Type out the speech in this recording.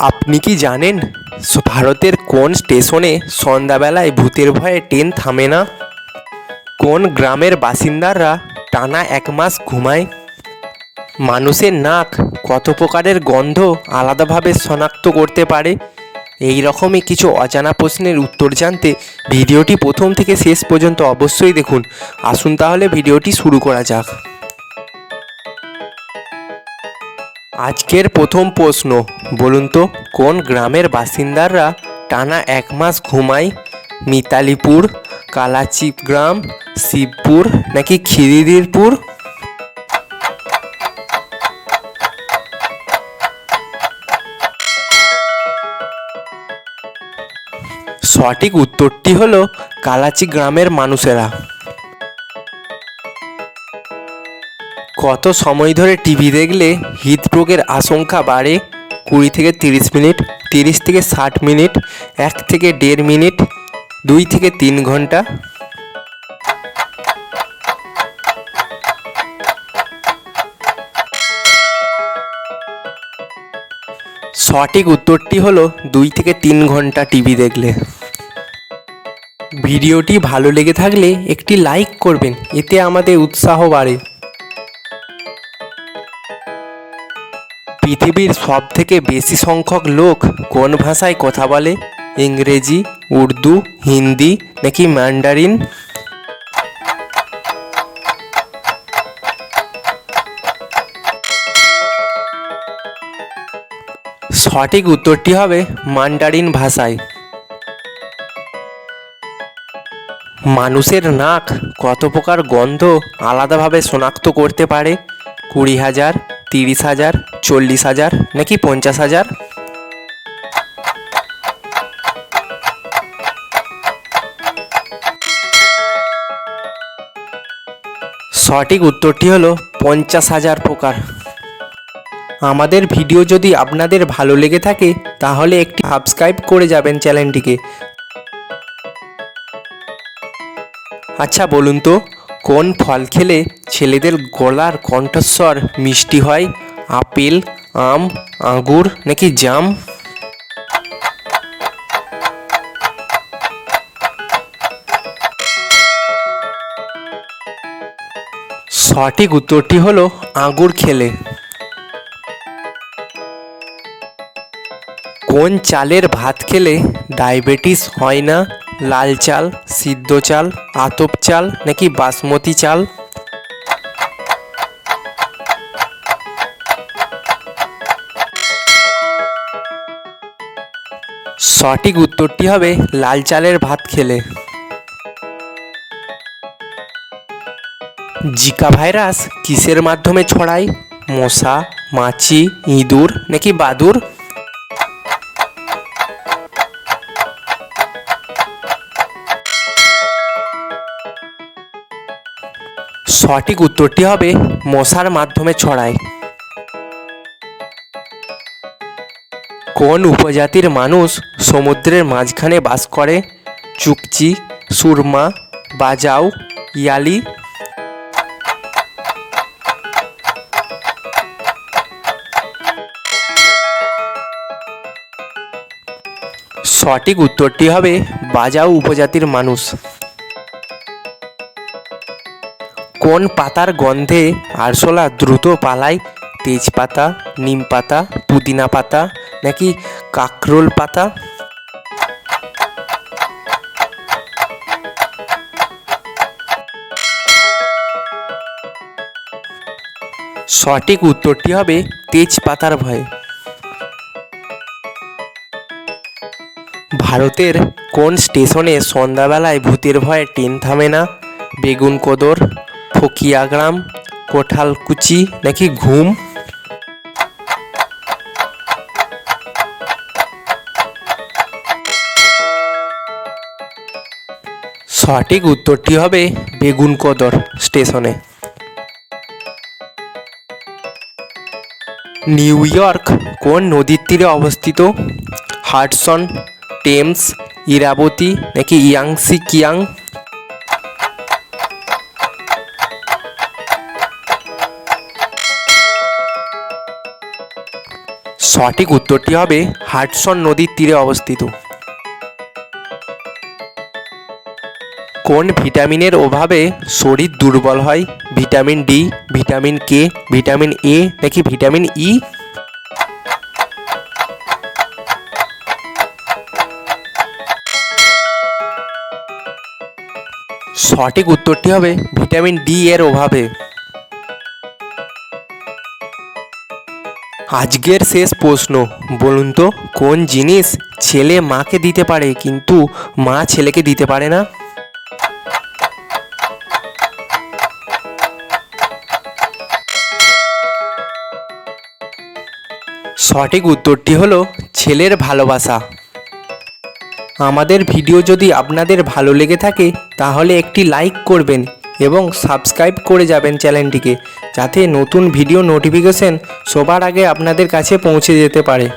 আপনি কি জানেন, ভারতের কোন স্টেশনে সন্ধ্যাবেলায় ভূতের ভয়ে ট্রেন থামে না? কোন গ্রামের বাসিন্দারা টানা এক মাস ঘুমায়? মানুষের নাক কত প্রকারের গন্ধ আলাদাভাবে শনাক্ত করতে পারে? এই রকমই কিছু অজানা প্রশ্নের উত্তর জানতে ভিডিওটি প্রথম থেকে শেষ পর্যন্ত অবশ্যই দেখুন। আসুন তাহলে ভিডিওটি শুরু করা যাক। আজকের প্রথম প্রশ্ন, বলুন তো, কোন গ্রামের বাসিন্দারা টানা এক মাস ঘুমায়? মিতালিপুর কালাচিপ গ্রাম শিবপুর নাকি খিরিদিরপুর সঠিক উত্তরটি হলো কালাচি গ্রামের মানুষেরা। কত সময় ধরে টিভি দেখলে হৃদরোগের আশঙ্কা বাড়ে? কুড়ি থেকে তিরিশ মিনিট, তিরিশ থেকে ষাট মিনিট, এক থেকে দেড় মিনিট, দুই থেকে তিন ঘণ্টা? সঠিক উত্তরটি হলো দুই থেকে তিন ঘণ্টা টিভি দেখলে। ভিডিওটি ভালো লেগে থাকলে একটি লাইক করবেন, এতে আমাদের উৎসাহ বাড়ে। পৃথিবীর সব থেকে বেশি সংখ্যক লোক কোন ভাষায় কথা বলে? ইংরেজি, উর্দু, হিন্দি নাকি ম্যান্ডারিন? সঠিক উত্তরটি হবে মান্ডারিন ভাষায়। মানুষের নাক কত প্রকার গন্ধ আলাদাভাবে শনাক্ত করতে পারে? কুড়ি হাজার তিরিশ হাজার, চল্লিশ হাজার, নাকি পঞ্চাশ হাজার? সঠিক উত্তরটি হলো পঞ্চাশ হাজার প্রকার। আমাদের ভিডিও যদি আপনাদের ভালো লেগে থাকে, তাহলে একটি সাবস্ক্রাইব করে যাবেন চ্যানেলটিকে। আচ্ছা বলুন তো কোন ফল খেলে ছেলেদের গলার কণ্ঠস্বর মিষ্টি হয়? আপেল, আম, আঙ্গুর নাকি জাম? সঠিক উত্তরটি হলো আঙ্গুর খেলে। কোন চালের ভাত খেলে ডায়াবেটিস হয় না? লাল চাল, সিদ্ধ চাল, আতপ চাল নাকি বাসমতি চাল? সঠিক উত্তরটি হবে লাল চালের ভাত খেলে। জিকা ভাইরাস কিসের মাধ্যমে ছড়ায়? মশা, মাছি, ইঁদুর নাকি বাদুর? সঠিক উত্তরটি হবে মশার মাধ্যমে ছড়ায়। কোন উপজাতির মানুষ সমুদ্রের মাঝখানে বাস করে? চুকচি, সুরমা, বাজাও, ইয়ালি। সঠিক উত্তরটি হবে বাজাও উপজাতির মানুষ। কোন পাতার গন্ধে আরশোলা দ্রুত পালায়? তেজপাতা নিম পাতা পুদিনা পাতা নাকি কাকরোল পাতা? সঠিক উত্তরটি হবে তেজপাতার ভয়ে। ভারতের কোন স্টেশনে সন্ধ্যাবেলায় ভূতের ভয়ে ট্রেন থামে না? বেগুন কোদর ফকিয়াগ্রাম কোঠালকুচি নাকি ঘুম? সঠিক উত্তরটি হবে বেগুন কোদর স্টেশনে। নিউ ইয়র্ক কোন নদীর তীরে অবস্থিত? হাডসন টেমস, ইরাবতী নাকি ইয়াংসি কিয়াং সঠিক উত্তরটি হবে হাডসন নদীর তীরে অবস্থিত। কোন ভিটামিনের অভাবে শরীর দুর্বল হয়? Vitamin D, vitamin K, vitamin A নাকি ভিটামিন ই? সঠিক উত্তরটি হবে ভিটামিন ডি এর অভাবে। আজকের শেষ প্রশ্ন, বলুন তো, কোন জিনিস ছেলে মাকে দিতে পারে কিন্তু মা ছেলেকে দিতে পারে না? সঠিক উত্তরটি হলো ছেলের ভালোবাসা। আমাদের ভিডিও যদি আপনাদের ভালো লেগে থাকে, তাহলে একটি লাইক করবেন। এবং সাবস্ক্রাইব করে যাবেন চ্যানেলটিকে, যাতে নতুন ভিডিও নোটিফিকেশন সবার আগে আপনাদের কাছে পৌঁছে যেতে পারে।